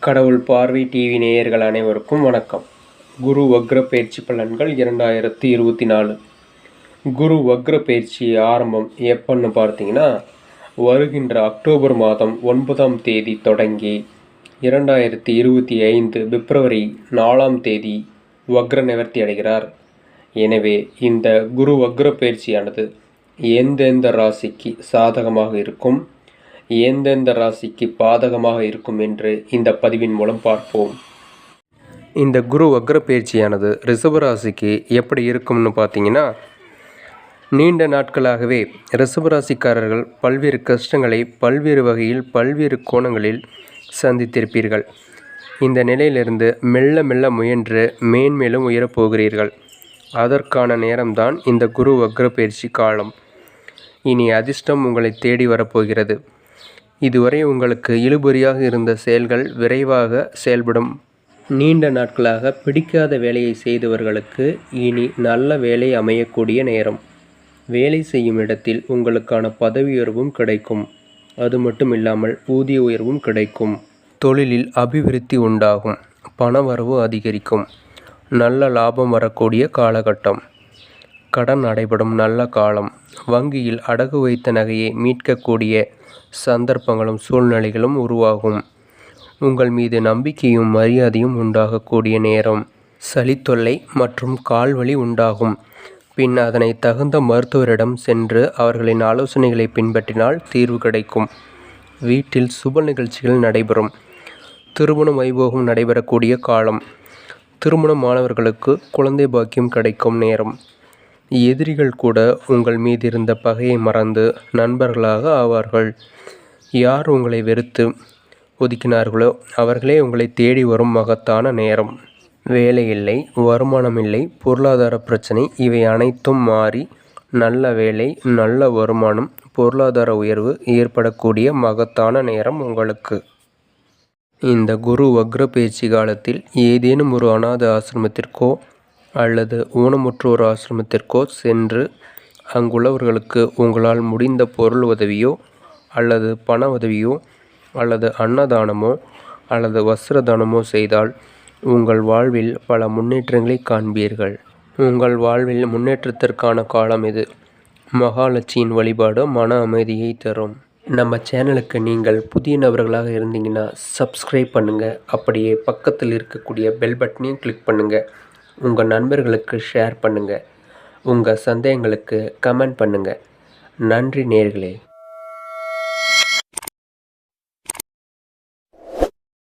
கடவுள் பார்வை டிவி நேயர்கள் அனைவருக்கும் வணக்கம். குரு வக்ர பயிற்சி பலன்கள் இரண்டாயிரத்தி இருபத்தி நாலு. குரு வக்ர பயிற்சி ஆரம்பம் எப்பன்னு பார்த்தீங்கன்னா வருகின்ற அக்டோபர் மாதம் ஒன்பதாம் தேதி தொடங்கி இரண்டாயிரத்தி இருபத்தி ஐந்து பிப்ரவரி நாலாம் தேதி வக்ர நிவர்த்தி அடைகிறார். எனவே இந்த குரு வக்ர பயிற்சியானது எந்தெந்த ராசிக்கு சாதகமாக இருக்கும். எந்தெந்த ராசிக்கு பாதகமாக இருக்கும் என்று இந்த பதிவின் மூலம் பார்ப்போம். இந்த குரு வக்ர பயிற்சியானது ரிஷப ராசிக்கு எப்படி இருக்கும்னு பார்த்தீங்கன்னா நீண்ட நாட்களாகவே ரிஷப ராசிக்காரர்கள் பல்வேறு கஷ்டங்களை பல்வேறு வகையில் பல்வேறு கோணங்களில் சந்தித்திருப்பீர்கள். இந்த நிலையிலிருந்து மெல்ல மெல்ல முயன்று மேன்மேலும் உயரப்போகிறீர்கள் அதற்கான நேரம்தான் இந்த குரு வக்ர பயிற்சி காலம். இனி அதிர்ஷ்டம் உங்களை தேடி வரப்போகிறது. இதுவரை உங்களுக்கு இழுபறியாக இருந்த செயல்கள் விரைவாக செயல்படும். நீண்ட நாட்களாக பிடிக்காத வேலையை செய்தவர்களுக்கு இனி நல்ல வேலை அமையக்கூடிய நேரம். வேலை செய்யும் இடத்தில் உங்களுக்கான பதவி உயர்வும் கிடைக்கும். அது மட்டும் இல்லாமல் ஊதிய உயர்வும் கிடைக்கும். தொழிலில் அபிவிருத்தி உண்டாகும். பணவரவு அதிகரிக்கும். நல்ல லாபம் வரக்கூடிய காலகட்டம். கடன் நடைபெறும் நல்ல காலம். வங்கியில் அடகு வைத்த நகையை மீட்கக்கூடிய சந்தர்ப்பங்களும் சூழ்நிலைகளும் உருவாகும். உங்கள் மீது நம்பிக்கையும் மரியாதையும் உண்டாகக்கூடிய நேரம் சளித்தொல்லை மற்றும் கால்வலி உண்டாகும். பின் அதனை தகுந்த மருத்துவரிடம் சென்று அவர்களின் ஆலோசனைகளை பின்பற்றினால் தீர்வு கிடைக்கும். வீட்டில் சுப நிகழ்ச்சிகள் நடைபெறும். திருமண வைபோகம் நடைபெறக்கூடிய காலம். திருமணமானவர்களுக்கு குழந்தை பாக்கியம் கிடைக்கும் நேரம். எதிரிகள் கூட உங்கள் மீது இருந்த பகையை மறந்து நண்பர்களாக ஆவார்கள். யார் உங்களை வெறுத்து ஒதுக்கினார்களோ அவர்களே உங்களை தேடி வரும் மகத்தான நேரம். வேலை இல்லை வருமானம் இல்லை பொருளாதார பிரச்சனை இவை அனைத்தும் மாறி நல்ல வேலை நல்ல வருமானம் பொருளாதார உயர்வு ஏற்படக்கூடிய மகத்தான நேரம் உங்களுக்கு. இந்த குரு வக்ர பேச்சு காலத்தில் ஏதேனும் ஒரு அனாத ஆசிரமத்திற்கோ அல்லது ஊனமுற்றோர் ஆசிரமத்திற்கோ சென்று அங்குள்ளவர்களுக்கு உங்களால் முடிந்த பொருள் உதவியோ அல்லது பண உதவியோ அல்லது அன்னதானமோ அல்லது வஸ்திரதானமோ செய்தால் உங்கள் வாழ்வில் பல முன்னேற்றங்களை காண்பீர்கள். உங்கள் வாழ்வில் முன்னேற்றத்திற்கான காலம் இது மகாலட்சியின் வழிபாடு மன அமைதியை தரும். நம்ம சேனலுக்கு நீங்கள் புதிய நபர்களாக இருந்தீங்கன்னா சப்ஸ்கிரைப் பண்ணுங்கள் அப்படியே பக்கத்தில் இருக்கக்கூடிய பெல் பட்டனையும் கிளிக் பண்ணுங்கள் உங்கள் நண்பர்களுக்கு ஷேர் பண்ணுங்கள் உங்கள் சந்தேகங்களுக்கு கமெண்ட் பண்ணுங்கள் நன்றி நேர்களே.